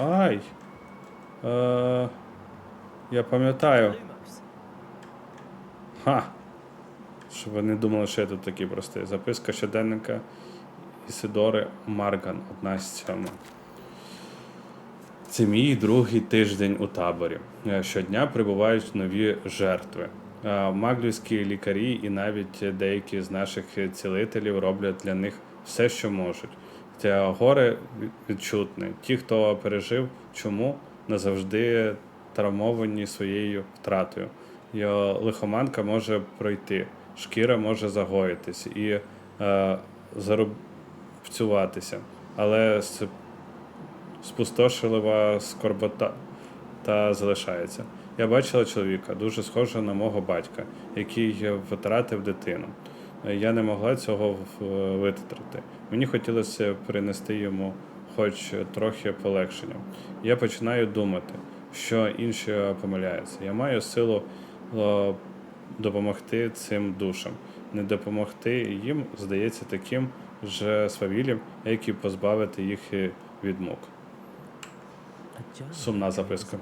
Ай. Е, я пам'ятаю. Ха. Щоб ви не думали, що я тут такий простий. Записка щоденника Ісидори Марган, одна з сьома. Це мій другий тиждень у таборі. Е, Щодня прибувають нові жертви. Е, Маглівські лікарі і навіть деякі з наших цілителів роблять для них все, що можуть. Це горе відчутне. Ті, хто пережив чому, назавжди травмовані своєю втратою. Е, лихоманка може пройти, шкіра може загоїтись і е, зарубцюватися. Але с- спустошлива скорбота та залишається. Я бачила чоловіка, дуже схожого на мого батька, який втратив дитину. Я не могла цього в- витратити. Мені хотілося принести йому хоч трохи полегшення. Я починаю думати, що інші помиляються. Я маю силу е, допомогти цим душам. Не допомогти їм здається таким же свавіллям, як і позбавити їх від мук. Сумна записка.